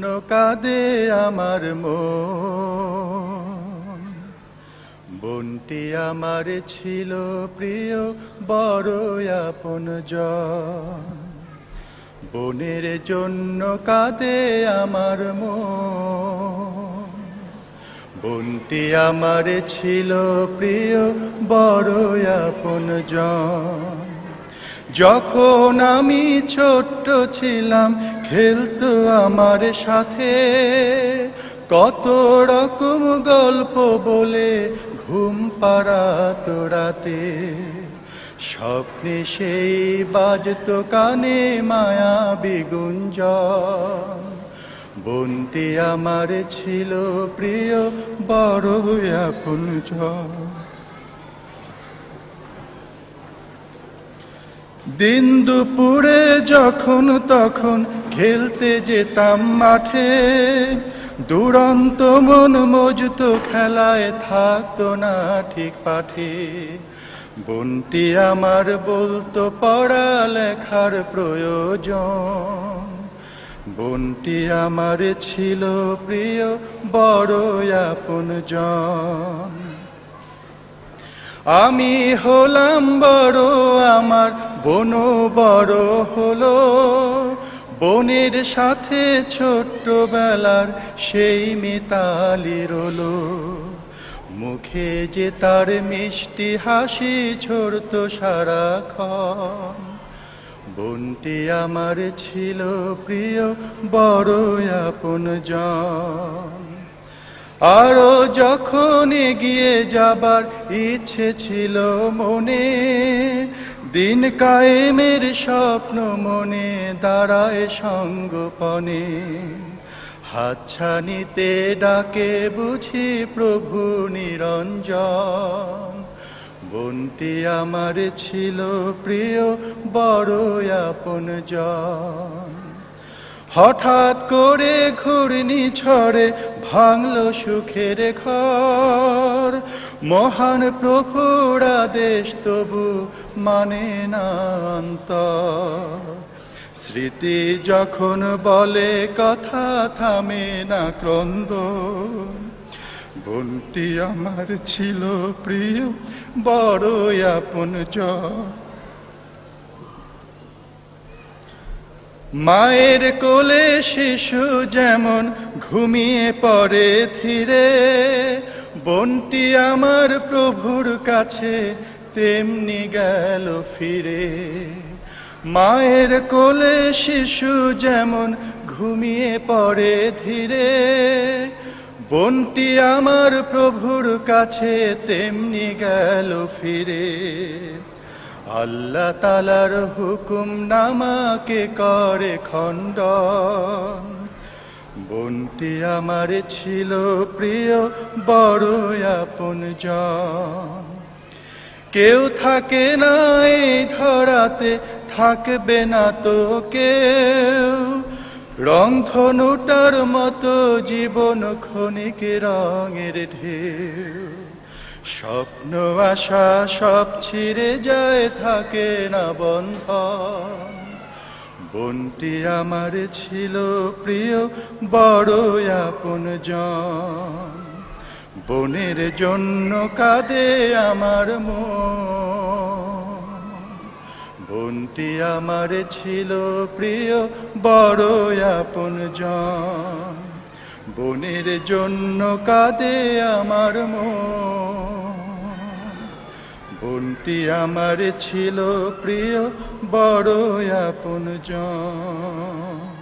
জন্য কাঁদে আমার মন। বনটি আমার ছিল প্রিয়, বড় আপন জ বোনের জন্য কাঁদে আমার মন। বনটি আমার ছিল প্রিয়, বড় আপন জ যখন আমি ছোট্ট ছিলাম খেলতো আমার সাথে। কত রকম গল্প বলে ঘুম পাড়াতো রাতে। স্বপ্নে সেই বাজতো কানে মায়া বিগুঞ্জন। বন্তি আমার ছিল প্রিয় বড় আপন দিন দুপুরে যখন তখন খেলতে যেতাম মাঠে। দুরন্ত মন মজুত খেলায় থাকতো না ঠিক পাঠে। বনটি আমার বলতো পড়া লেখার প্রয়োজন। বনটি আমার ছিল প্রিয়, বড় আপন জন। আমি হলাম বড়, আমার বন বড় হলো। বনের সাথে ছোট্টবেলার সেই মিতালি রলো। মুখে যে তার মিষ্টি হাসি ছড়ত সারাক্ষণ। বনটি আমার ছিল প্রিয়, বড় আপন আরও যখন এগিয়ে যাবার ইচ্ছে ছিল মনে দিন কায়েমের স্বপ্ন মনে দাঁড়ায় সঙ্গপনে। হাতছানিতে ডাকে বুঝি প্রভু নিরঞ্জন। বনটি আমার ছিল প্রিয়, বড় আপন জন হঠাৎ করে ঘূর্ণি ছড়ে ভাঙল সুখের ঘর। মহান প্রভুর আদেশ তবু মানে না স্মৃতি যখন বলে, কথা থামে না ক্রন্দ। বনটি আমার ছিল প্রিয় বড় আপন জন মায়ের কোলে শিশু যেমন ঘুমিয়ে পড়ে ধীরে, বনটি আমার প্রভুর কাছে তেমনি গেল ফিরে। মায়ের কোলে শিশু যেমন ঘুমিয়ে পড়ে ধীরে, বনটি আমার প্রভুর কাছে তেমনি গেল ফিরে। আল্লাহ তালার হুকুম নামাকে করে খণ্ডন। বনটি আমার ছিল প্রিয়, বড় আপন জন। কেউ থাকে না এই ধরাতে, থাকবে না তো কেউ। রংধনুটার মতো জীবন ক্ষণিক রঙের ঢেউ। স্বপ্ন, আশা সব ছিঁড়ে যায়, থাকে না বন্ধন। বনটি আমার ছিল প্রিয়, বড় আপন বনের জন্য কাঁদে আমার মন। বনটি আমার ছিল প্রিয়, বড় আপন জন। বনের জন্য কাঁদে আমার মো বনটি আমার ছিল প্রিয় বড় আপন জন